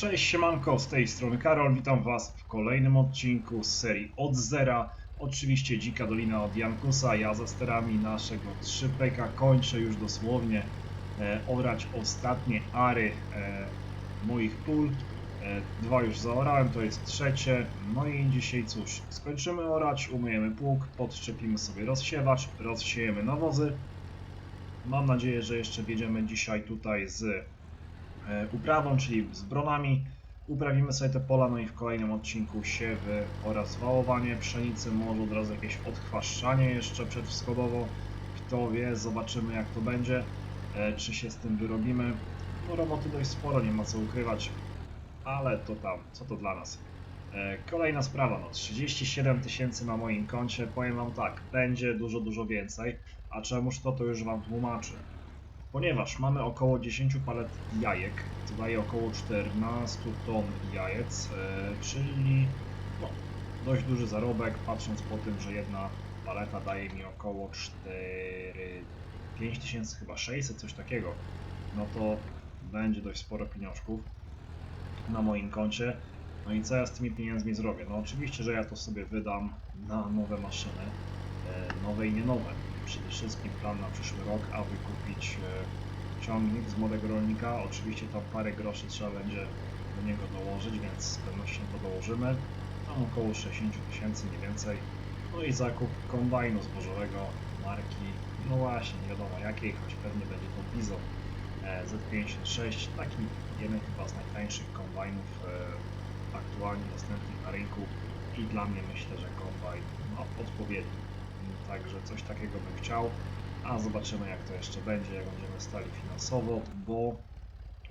Cześć siemanko, z tej strony Karol, witam was w kolejnym odcinku z serii Od Zera. Oczywiście Dzika Dolina od Jankusa, ja za sterami naszego 3PK kończę już dosłownie e, orać ostatnie ary e, moich pól. E, dwa już zaorałem, to jest trzecie. No i dzisiaj cóż, skończymy orać, umyjemy pług, podszczepimy sobie rozsiewacz, rozsiejemy nawozy. Mam nadzieję, że jeszcze wjedziemy dzisiaj tutaj z uprawą, czyli z bronami. Uprawimy sobie te pola, no i w kolejnym odcinku siewy oraz wałowanie pszenicy, może od razu jakieś odchwaszczanie jeszcze przedwschodowo. Kto wie, zobaczymy jak to będzie, e, czy się z tym wyrobimy. No roboty dość sporo, nie ma co ukrywać, ale to tam, co to dla nas. E, Kolejna sprawa, no 37 tysięcy na moim koncie, powiem wam tak, będzie dużo, dużo więcej, a czemuż to, to już wam tłumaczę ponieważ mamy około 10 palet jajek, to daje około 14 ton jajec, e, czyli no, dość duży zarobek, patrząc po tym, że jedna paleta daje mi około 4, 5000 chyba 600, coś takiego, no to będzie dość sporo pieniążków na moim koncie. No i co ja z tymi pieniędzmi zrobię? No oczywiście, że ja to sobie wydam na nowe maszyny, e, nowe i nie nowe. Przede wszystkim plan na przyszły rok, aby kupić e, ciągnik z młodego rolnika. Oczywiście tam parę groszy trzeba będzie do niego dołożyć, więc z pewnością to dołożymy. Tam około 60 tysięcy mniej więcej. No i zakup kombajnu zbożowego marki, no właśnie, nie wiadomo jakiej, choć pewnie będzie to Bizon e, Z56, taki jeden chyba z najtańszych kombajnów e, aktualnie dostępnych na rynku i dla mnie myślę, że kombajn no, odpowiedni. Także coś takiego bym chciał, a zobaczymy jak to jeszcze będzie, jak będziemy stali finansowo, bo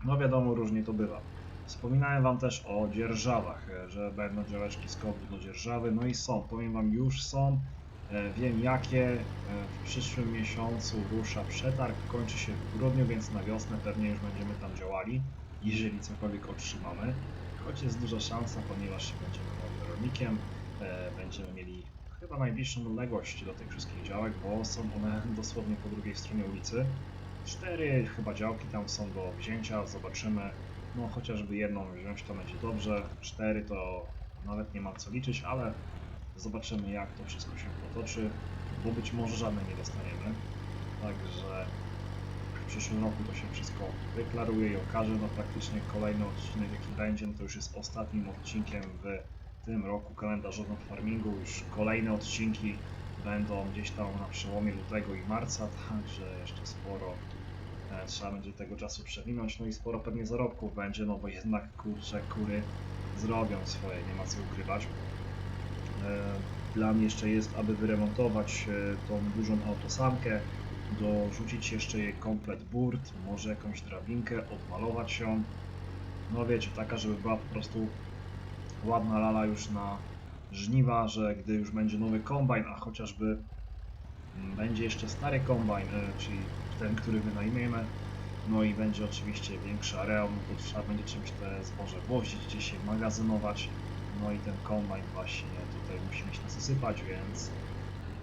no wiadomo, różnie to bywa. Wspominałem Wam też o dzierżawach, e, że będą działeczki z kodu do dzierżawy, no i są, powiem Wam, już są. E, Wiem jakie, E, w przyszłym miesiącu rusza przetarg, kończy się w grudniu, więc na wiosnę pewnie już będziemy tam działali, jeżeli cokolwiek otrzymamy. Choć jest duża szansa, ponieważ będziemy rolnikiem, będziemy mieli chyba najbliższą odległość do tych wszystkich działek, bo są one dosłownie po drugiej stronie ulicy. Cztery chyba działki tam są do wzięcia, zobaczymy. No chociażby jedną wziąć to będzie dobrze, cztery to nawet nie ma co liczyć, ale zobaczymy jak to wszystko się potoczy, bo być może żadnej nie dostaniemy. Także w przyszłym roku to się wszystko wyklaruje i okaże. No praktycznie kolejny odcinek jaki będzie, no to już jest ostatnim odcinkiem w tym roku kalendarzowym farmingu. Już kolejne odcinki będą gdzieś tam na przełomie lutego i marca, także jeszcze sporo e, trzeba będzie tego czasu przewinąć. No i sporo pewnie zarobków będzie, no bo jednak kurcze kury zrobią swoje, nie ma co ukrywać. E, Plan jeszcze jest, aby wyremontować e, tą dużą autosankę, dorzucić jeszcze jej komplet burt, może jakąś drabinkę, odmalować ją. No wiecie, taka, żeby była po prostu ładna lala już na żniwa, że gdy już będzie nowy kombajn, a chociażby będzie jeszcze stary kombajn, e, czyli ten, który wynajmiemy, no i będzie oczywiście większy areał, no to trzeba będzie czymś te zboże wozić, gdzieś je magazynować, no i ten kombajn właśnie tutaj musimy się nasypać, więc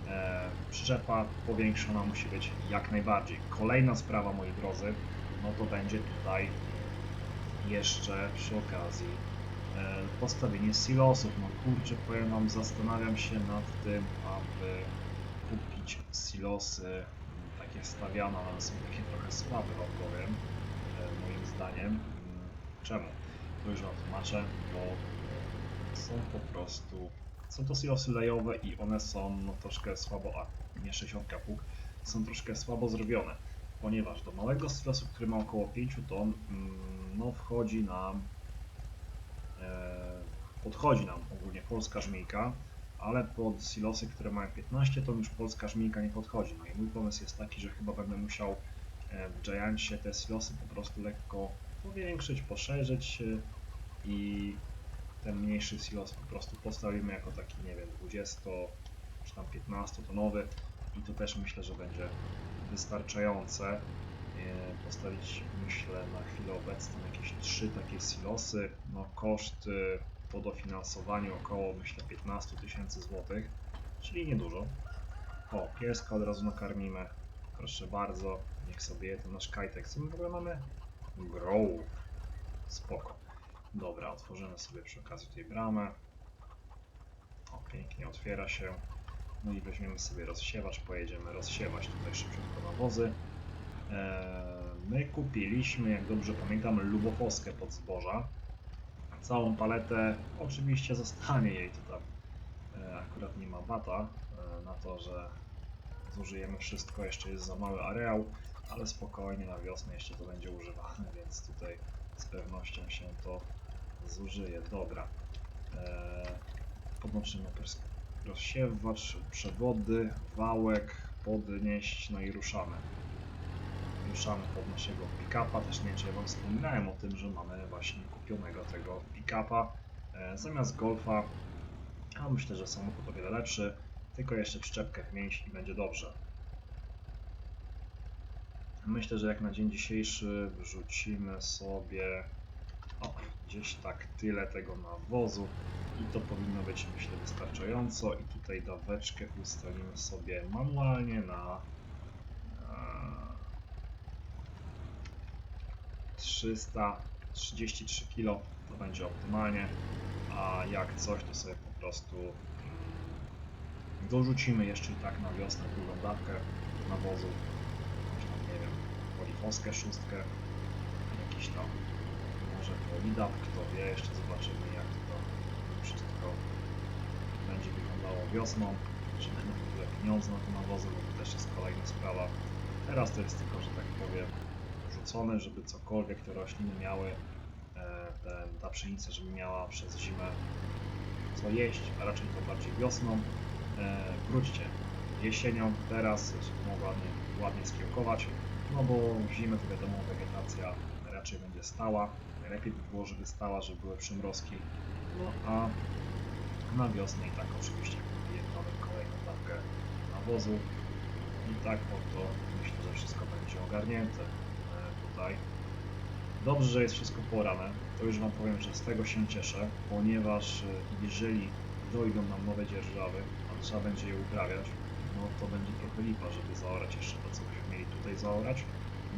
e, przyczepa powiększona musi być jak najbardziej. Kolejna sprawa, moi drodzy, no to będzie tutaj jeszcze przy okazji postawienie silosów. No kurczę, powiem wam, zastanawiam się nad tym, aby kupić silosy m, takie stawiane, ale są takie trochę słabe, powiem, e, moim zdaniem. Mm, Czemu? To już wam tłumaczę, bo są po prostu, są to silosy lejowe i one są no, troszkę słabo, a nie 60 pług, są troszkę słabo zrobione, ponieważ do małego silosu, który ma około 5 ton, mm, no wchodzi nam e, podchodzi nam ogólnie polska żmijka, ale pod silosy, które mają 15 ton już polska żmijka nie podchodzi. No i mój pomysł jest taki, że chyba będę musiał e, w Giantsie te silosy po prostu lekko powiększyć, poszerzyć e, i ten mniejszy silos po prostu postawimy jako taki, nie wiem, 20 czy tam 15 tonowy i to też myślę, że będzie wystarczające. Postawić myślę na chwilę obecną jakieś trzy takie silosy. No koszt e, po dofinansowaniu około myślę 15 tysięcy złotych, czyli niedużo. O, pieska od razu nakarmimy. Proszę bardzo, niech sobie je ten nasz kajtek. Co my w ogóle mamy? Grow. Spoko. Dobra, otworzymy sobie przy okazji tej bramę. O, pięknie otwiera się. No i weźmiemy sobie rozsiewacz, pojedziemy rozsiewać tutaj szybciutko nawozy. Eee, My kupiliśmy, jak dobrze pamiętam, lubofoskę pod zboża. Całą paletę, oczywiście zostanie jej to tam. E, akurat nie ma bata e, na to, że zużyjemy wszystko, jeszcze jest za mały areał, ale spokojnie na wiosnę jeszcze to będzie używane, więc tutaj z pewnością się to zużyje. Dobra. Podłączymy rozsiewacz, przewody, wałek, podnieść, no i ruszamy. Ruszamy pod naszego pick-upa. Też nie wiem, czy ja Wam wspominałem o tym, że mamy właśnie kupionego tego pick-upa e, zamiast Golfa. A myślę, że samochód o wiele lepszy, tylko jeszcze przyczepkę wmienić i będzie dobrze. Myślę, że jak na dzień dzisiejszy wrzucimy sobie o, gdzieś tak tyle tego nawozu i to powinno być myślę wystarczająco i tutaj daweczkę ustalimy sobie manualnie na e, 333 kg to będzie optymalnie a jak coś to sobie po prostu mm, dorzucimy jeszcze i tak na wiosnę drugą dawkę nawozu jakąś tam nie wiem polifoskę szóstkę jakiś tam może polidap, kto wie, jeszcze zobaczymy jak to wszystko będzie wyglądało wiosną, czy będą w ogóle pieniądze na te nawozy, bo to też jest kolejna sprawa. Teraz to jest tylko, że tak powiem, rzucone, żeby cokolwiek te rośliny miały, e, te, ta pszenica, żeby miała przez zimę co jeść, a raczej to bardziej wiosną. E, wróćcie jesienią, teraz, żeby ładnie, ładnie skiełkować, no bo w zimę to wiadomo wegetacja raczej będzie stała. Lepiej by było, żeby stała, żeby były przymrozki. No a na wiosnę i tak oczywiście wjeżdżamy kolejną dawkę nawozu. I tak oto myślę, że wszystko będzie ogarnięte tutaj. Dobrze, że jest wszystko porane. To już Wam powiem, że z tego się cieszę, ponieważ e, jeżeli dojdą nam nowe dzierżawy, a trzeba będzie je uprawiać, no to będzie trochę lipa, żeby zaorać jeszcze to, co byśmy mieli tutaj zaorać.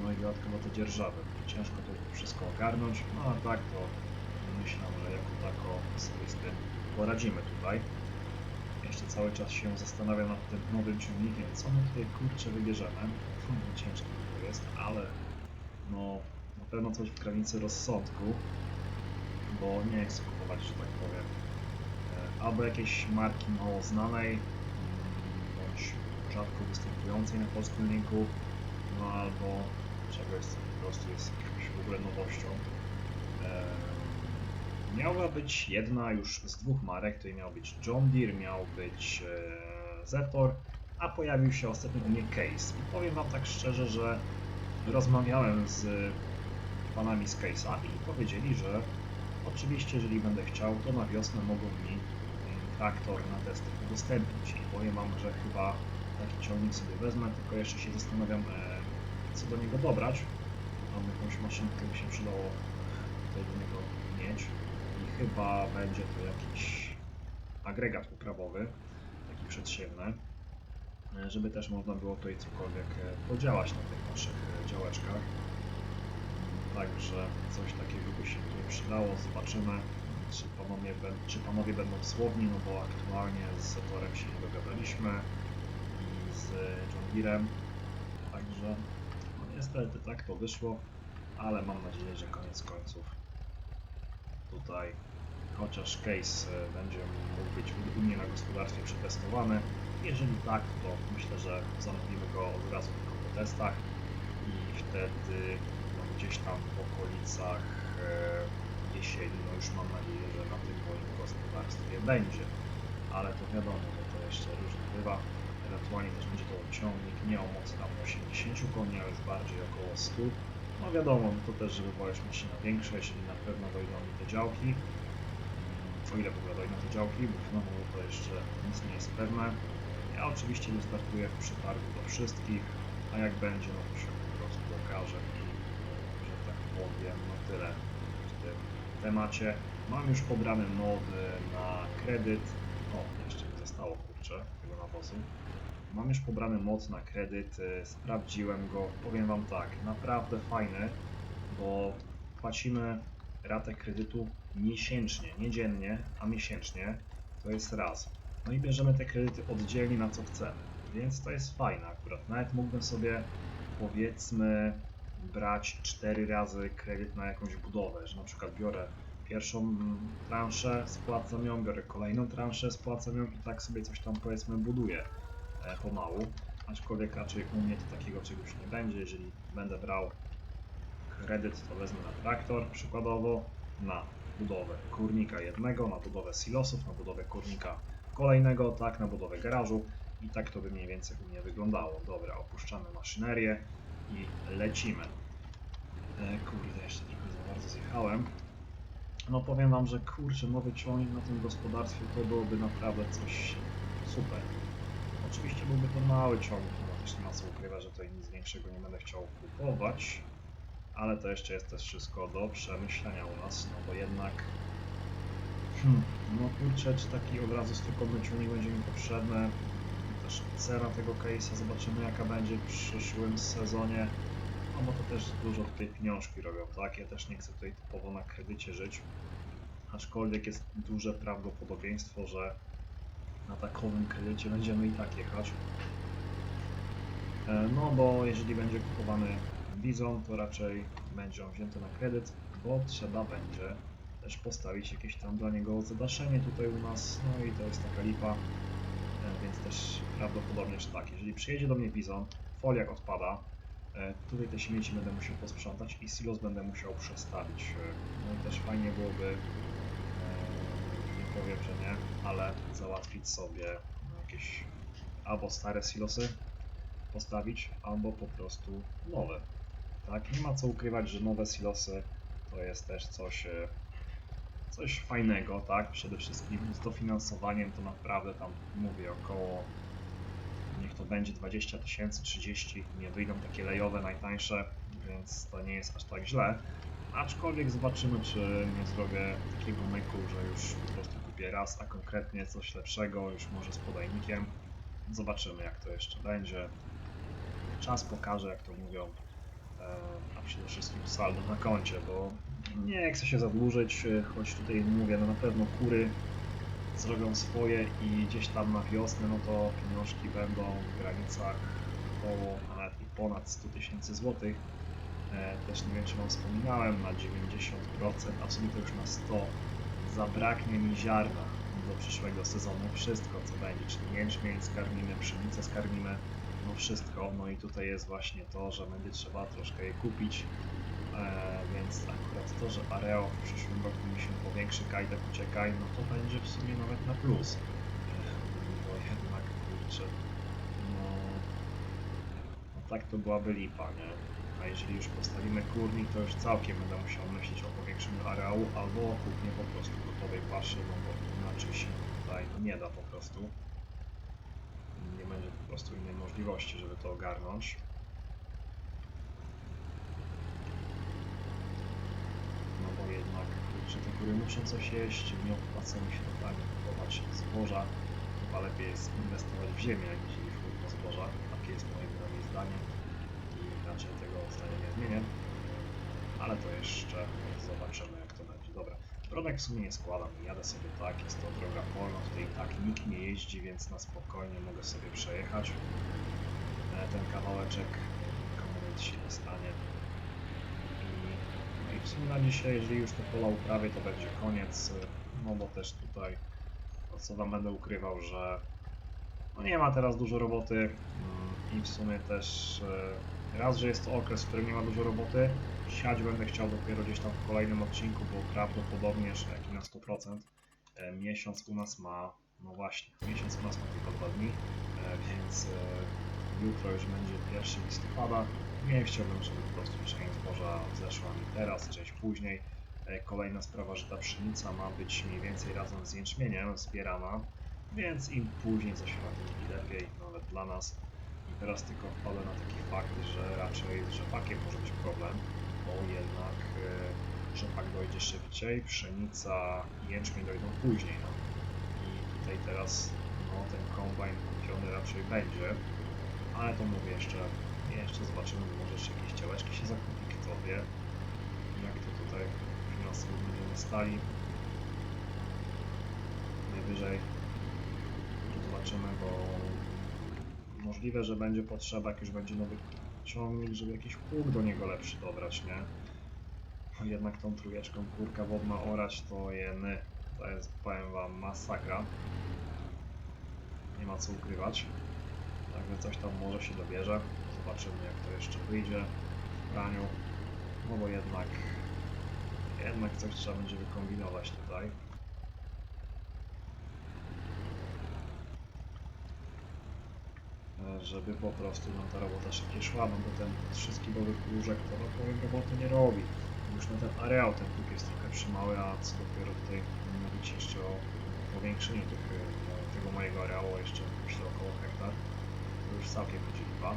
No i dodatkowo te dzierżawy. Ciężko to wszystko ogarnąć, no a tak to myślę, że jako tako sobie z tym poradzimy tutaj. Jeszcze cały czas się zastanawiam nad tym nowym ciągnikiem, co my tutaj kurczę wybierzemy. Ciężko to jest, ale no na pewno coś w granicy rozsądku, bo nie chcę kupować, że tak powiem, e, albo jakiejś marki mało znanej, mm, bądź rzadko występującej na polskim rynku, no albo czegoś, co po prostu jest jakąś w ogóle nowością. Eee, miała być jedna już z dwóch marek, to miał być John Deere, miał być e, Zetor, a pojawił się ostatnio u mnie Case. I powiem Wam tak szczerze, że rozmawiałem z panami z Case'a i powiedzieli, że oczywiście jeżeli będę chciał, to na wiosnę mogą mi traktor na testy udostępnić. I powiem Wam, że chyba taki ciągnik sobie wezmę, tylko jeszcze się zastanawiam, e, co do niego dobrać. Mam jakąś maszynkę, by się przydało tutaj do niego mieć. I chyba będzie to jakiś agregat uprawowy, taki przedsiewny, e, żeby też można było tutaj cokolwiek e, podziałać na tych naszych e, działeczkach. Także coś takiego by się tutaj przydało. Zobaczymy, czy panowie, czy panowie będą słowni, no bo aktualnie z Zetorem się nie dogadaliśmy i z John Deerem. Także no niestety tak to wyszło, ale mam nadzieję, że koniec końców tutaj chociaż case e, będzie mógł być u mnie na gospodarstwie przetestowany. Jeżeli tak, to myślę, że zamówimy go od razu tylko po testach i wtedy no, gdzieś tam w okolicach e, jesieni, no już mam nadzieję, że na tym moim gospodarstwie będzie. Ale to wiadomo, że to jeszcze różnie bywa. Ewentualnie też będzie to ciągnik nie o mocy tam 80 koni, a już bardziej około 100. No wiadomo, no to też, żeby już maszyna większa, jeśli na pewno dojdą mi te działki. Mm, O ile w ogóle dojdą te działki, bo znowu to jeszcze nic nie jest pewne. Ja oczywiście wystartuję w przetargu do wszystkich, a jak będzie, no to się po prostu okaże i, że tak powiem, no tyle w tym temacie. Mam już pobrane nody na kredyt. O, jeszcze mi zostało, kurczę, tego nawozu. Mam już pobrany moc na kredyt, y, sprawdziłem go. Powiem Wam tak, naprawdę fajny, bo płacimy ratę kredytu miesięcznie, nie dziennie, a miesięcznie. To jest raz. No i bierzemy te kredyty oddzielnie na co chcemy. Więc to jest fajne akurat. Nawet mógłbym sobie powiedzmy brać 4 razy kredyt na jakąś budowę, że na przykład biorę pierwszą mm, transzę, spłacam ją, biorę kolejną transzę, spłacam ją i tak sobie coś tam powiedzmy buduję e, pomału. Aczkolwiek raczej u mnie to takiego czegoś nie będzie. Jeżeli będę brał kredyt, to wezmę na traktor przykładowo, na budowę kurnika jednego, na budowę silosów, na budowę kurnika kolejnego, tak, na budowę garażu i tak to by mniej więcej u mnie wyglądało. Dobra, opuszczamy maszynerię i lecimy. E, kurde, jeszcze trochę za bardzo zjechałem. No powiem wam, że kurczę, nowy ciągnik na tym gospodarstwie to byłoby naprawdę coś super. Oczywiście byłby to mały ciągnik, no też nie ma co ukrywać, że tutaj nic większego nie będę chciał kupować, ale to jeszcze jest też wszystko do przemyślenia u nas, no bo jednak hmm, no kurczę, czy taki od razu strójkątny ciągnik będzie mi potrzebny, też cena tego case'a, zobaczymy jaka będzie w przyszłym sezonie, no bo to też dużo tutaj pieniążki robią, tak? Ja też nie chcę tutaj typowo na kredycie żyć, aczkolwiek jest duże prawdopodobieństwo, że na takowym kredycie będziemy i tak jechać. E, No bo jeżeli będzie kupowany Bizon, to raczej będzie on wzięty na kredyt, bo trzeba będzie też postawić jakieś tam dla niego zadaszenie tutaj u nas, no i to jest taka lipa, E, więc też prawdopodobnie, że tak, jeżeli przyjedzie do mnie Bizon, foliak odpada, e, tutaj te śmieci będę musiał posprzątać i silos będę musiał przestawić. E, No i też fajnie byłoby, nie powiem, że nie, ale załatwić sobie jakieś albo stare silosy postawić, albo po prostu nowe. Tak, nie ma co ukrywać, że nowe silosy to jest też coś, coś fajnego, tak? Przede wszystkim z dofinansowaniem to naprawdę tam mówię około niech to będzie 20 tysięcy, 30, nie wyjdą takie lejowe, najtańsze, więc to nie jest aż tak źle. Aczkolwiek zobaczymy, czy nie zrobię takiego myku, że już po prostu kupię raz, a konkretnie coś lepszego, już może z podajnikiem. Zobaczymy, jak to jeszcze będzie. Czas pokaże, jak to mówią, e, a przede wszystkim saldo na koncie, bo nie chcę się zadłużyć, e, choć tutaj mówię, no na pewno kury zrobią swoje i gdzieś tam na wiosnę, no to pieniążki będą w granicach około, a nawet i ponad 100 tysięcy złotych. E, Też nie wiem, czy Wam wspominałem, na 90%, a w sumie to już na 100 zabraknie mi ziarna do przyszłego sezonu. Wszystko, co będzie, czyli jęczmień skarmimy, pszenicę skarmimy, no wszystko. No i tutaj jest właśnie to, że będzie trzeba troszkę je kupić, więc akurat to, że Areo w przyszłym roku mi się powiększy, kajtek uciekaj, no to będzie w sumie nawet na plus. E, bo jednak, kurczę, no, no tak to byłaby lipa, nie? A jeżeli już postawimy kurnik, to już całkiem będę musiał myśleć o powiększeniu areału albo o kupnie po prostu gotowej paszy, no bo inaczej się tutaj nie da po prostu. Nie będzie po prostu innej możliwości, żeby to ogarnąć. No bo kurczę, te góry muszą coś jeść, nie opłaca mi się totalnie kupować zboża. Chyba lepiej jest inwestować w ziemię, niż w zboża. Takie jest moje zdanie i raczej tego zdania nie zmienię. Ale to jeszcze zobaczymy jak to będzie. Dobra, dronek w sumie nie składam, jadę sobie tak, jest to droga polna, tutaj tak nikt nie jeździ, więc na spokojnie mogę sobie przejechać e, ten kawałeczek, komu nic się nie stanie. I, no i w sumie na dzisiaj, jeżeli już te pola uprawię, to będzie koniec, no bo też tutaj, to co wam będę ukrywał, że no nie ma teraz dużo roboty mm, i w sumie też e, raz, że jest to okres, w którym nie ma dużo roboty, siać będę chciał dopiero gdzieś tam w kolejnym odcinku, bo prawdopodobnie, że jak na 100%, e, miesiąc u nas ma, no właśnie, miesiąc u nas ma tylko dwa dni, e, więc jutro już będzie 1 listopada. Chciałbym, żeby po prostu część zboża zeszła mi teraz, część później. E, Kolejna sprawa, że ta pszenica ma być mniej więcej razem z jęczmieniem zbierana, więc im później zasiana, tym lepiej, nawet dla nas. I teraz tylko wpadę na taki fakt, że raczej z rzepakiem może być problem, bo jednak rzepak dojdzie szybciej, pszenica i jęczmień dojdą później. No. I tutaj teraz no, ten kombajn kupiony raczej będzie, ale to mówię jeszcze, jeszcze zobaczymy, może jeszcze jakieś działeczki się zakupi, kto wie, jak to tutaj sobie będziemy stali. Najwyżej tu zobaczymy, bo możliwe, że będzie potrzeba, jak już będzie nowy ciągnik, żeby jakiś pług do niego lepszy dobrać, nie? Jednak tą trójeczką kurka wodna orać to jeny. To jest, powiem wam, masakra. Nie ma co ukrywać. Także coś tam może się dobierze. Zobaczymy jak to jeszcze wyjdzie w praniu. No bo jednak jednak coś trzeba będzie wykombinować tutaj. Żeby po prostu nam ta robota szybciej szła, no bo ten trzyskibowy krużek to no powiem roboty nie robi. Już na ten areał ten pług jest trochę przymały, a co dopiero tutaj mówić jeszcze o powiększeniu tych, tego mojego areału jeszcze myślę około hektar. To już całkiem będzie lipa.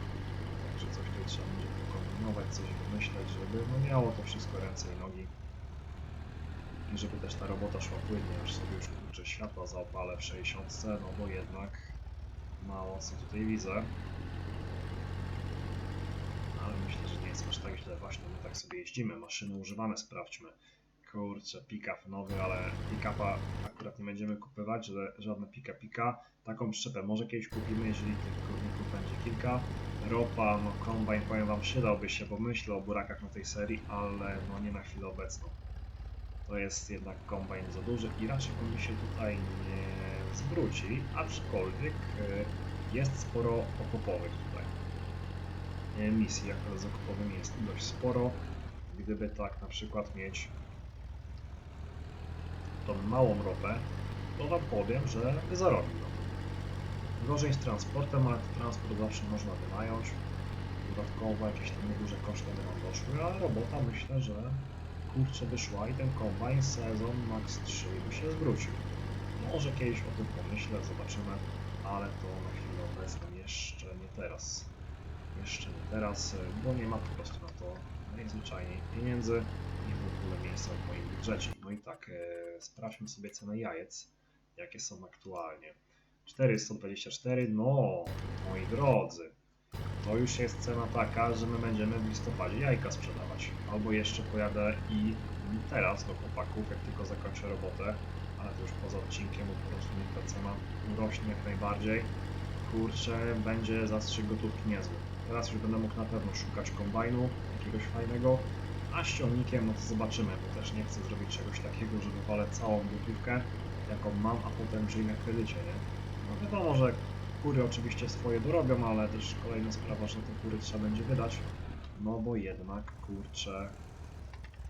Także coś tutaj trzeba będzie pokombinować, coś wymyśleć, żeby no miało to wszystko ręce i nogi. I żeby też ta robota szła płynnie, aż sobie już kurczę światła zaopalę w 60, no bo jednak mało co tutaj widzę. Ale myślę, że nie jest aż tak źle. Właśnie my tak sobie jeździmy. Maszyny używane sprawdźmy. Kurczę, pick-up nowy, ale pick-upa akurat nie będziemy kupywać, że żadne pika-pika. Taką przyczepę może kiedyś kupimy, jeżeli tych kurników będzie kilka. Ropa, no kombajn, powiem wam, przydałby się, bo myślę o burakach na tej serii, ale no nie na chwilę obecną. To jest jednak kombajn za duży i raczej on mi się tutaj nie zwróci, aczkolwiek e, jest sporo okopowych tutaj. E, Misji akurat z okopowymi jest dość sporo. Gdyby tak na przykład mieć tą małą ropę, to wam powiem, że zarobił. Gorzej z transportem, ale transport zawsze można wynająć. Dodatkowo jakieś tam nieduże koszty nam doszły, a robota myślę, że kurczę by szła i ten kombajn sezon max 3 by się zwrócił. Może kiedyś o tym pomyślę, zobaczymy, ale to na chwilę obecną jeszcze nie teraz. Jeszcze nie teraz, bo nie ma po prostu na to najzwyczajniej pieniędzy i w ogóle miejsca w moim budżecie. No i tak, e, sprawdźmy sobie cenę jajec, jakie są aktualnie. 424, no moi drodzy, to już jest cena taka, że my będziemy w listopadzie jajka sprzedawać. Albo jeszcze pojadę i teraz do chłopaków, jak tylko zakończę robotę, ale to już poza odcinkiem, bo po prostu niech ta cena urośnie jak najbardziej. Kurczę, będzie zastrzyk gotówki niezły. Teraz już będę mógł na pewno szukać kombajnu, jakiegoś fajnego, a z ściągnikiem no to zobaczymy, bo też nie chcę zrobić czegoś takiego, że wywalę całą gotówkę, jaką mam, a potem żyję na kredycie, nie? No wiadomo, że kury oczywiście swoje dorobią, ale też kolejna sprawa, że te kury trzeba będzie wydać, no bo jednak, kurczę,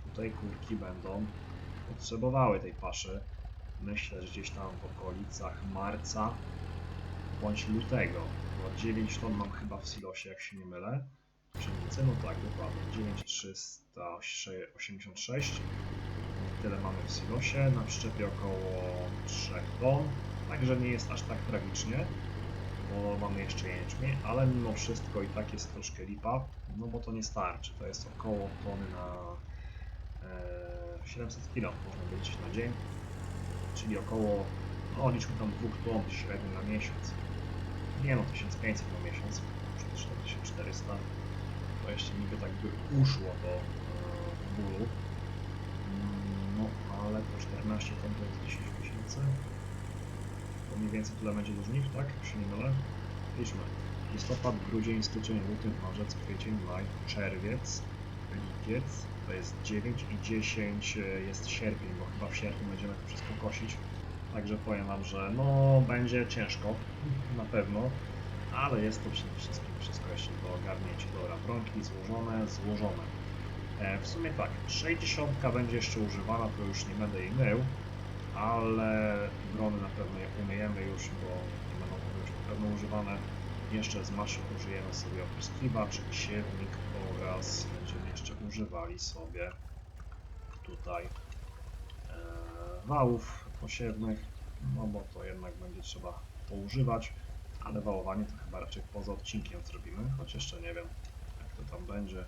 tutaj kurki będą potrzebowały tej paszy. Myślę, że gdzieś tam w okolicach marca bądź lutego, bo 9 ton mam chyba w silosie, jak się nie mylę. Pszenicy, no tak, dokładnie, 9386. Tyle mamy w silosie, na przyczepie około 3 ton, także nie jest aż tak tragicznie, bo mamy jeszcze jęczmień, ale mimo wszystko i tak jest troszkę lipa, no bo to nie starczy, to jest około tony na e, 700 kg można powiedzieć na dzień, czyli około, no liczmy tam 2 ton średnio na miesiąc. Nie no, 1500 na miesiąc, już 4400, to jeszcze niby tak by uszło do e, bólu. Mm, No, ale po 14 ton to jest 10 miesięcy. Mniej więcej tyle będzie do żniw, tak? Się nie mylę. Liczmy. Listopad, grudzień, styczeń, luty, marzec, kwiecień, maj, czerwiec, lipiec, to jest 9 i 10 jest sierpień, bo chyba w sierpniu będziemy to wszystko kosić. Także powiem Wam, że no będzie ciężko, na pewno, ale jest to przede wszystkim wszystko jeszcze do ogarnięcia. Dobra, prądki złożone, złożone. E, w sumie tak, 60 będzie jeszcze używana, to już nie będę jej mył, ale drony na pewno je umyjemy już, bo nie będą już na pewno używane. Jeszcze z maszyn użyjemy sobie opryskiwacz, siewnik oraz będziemy jeszcze używali sobie tutaj e, wałów posiewnych, no bo to jednak będzie trzeba poużywać, ale wałowanie to chyba raczej poza odcinkiem zrobimy, choć jeszcze nie wiem jak to tam będzie.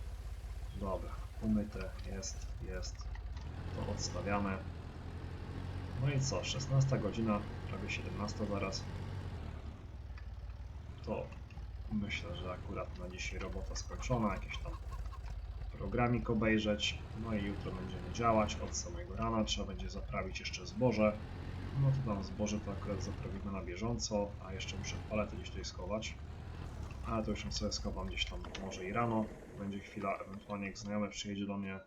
Dobra, umyte jest, jest, to odstawiamy. No i co, 16 godzina, prawie 17 zaraz. To myślę, że akurat na dzisiaj robota skończona, jakieś tam programik obejrzeć. No i jutro będziemy działać od samego rana. Trzeba będzie zaprawić jeszcze zboże. No to tam zboże to akurat zaprawimy na bieżąco, a jeszcze muszę palety gdzieś tutaj schować. Ale to już sobie schowam gdzieś tam może i rano. Będzie chwila, ewentualnie jak znajomy przyjedzie do mnie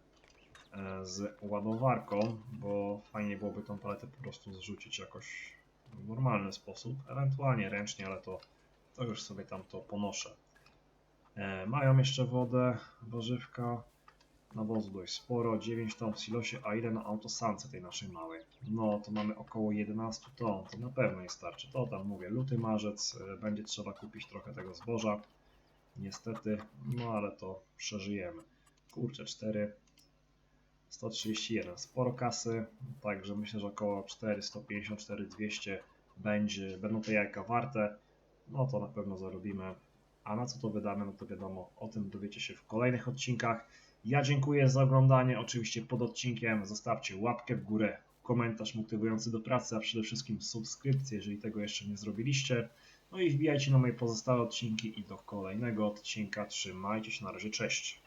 z ładowarką, bo fajnie byłoby tą paletę po prostu zrzucić jakoś w normalny sposób, ewentualnie ręcznie, ale to, to już sobie tam to ponoszę. E, mają jeszcze wodę, warzywka, nawozu dość sporo, 9 ton w silosie, a ile na autosance tej naszej małej? No to mamy około 11 ton, to na pewno nie starczy. To tam mówię, luty, marzec, e, będzie trzeba kupić trochę tego zboża. Niestety, no ale to przeżyjemy. Kurczę, 4, 131, sporo kasy, także myślę, że około 4, 150, 4, 200 będzie, będą te jajka warte. No to na pewno zarobimy. A na co to wydamy, no to wiadomo, o tym dowiecie się w kolejnych odcinkach. Ja dziękuję za oglądanie. Oczywiście pod odcinkiem zostawcie łapkę w górę, komentarz motywujący do pracy, a przede wszystkim subskrypcję, jeżeli tego jeszcze nie zrobiliście. No i wbijajcie na moje pozostałe odcinki i do kolejnego odcinka. Trzymajcie się na razie, cześć.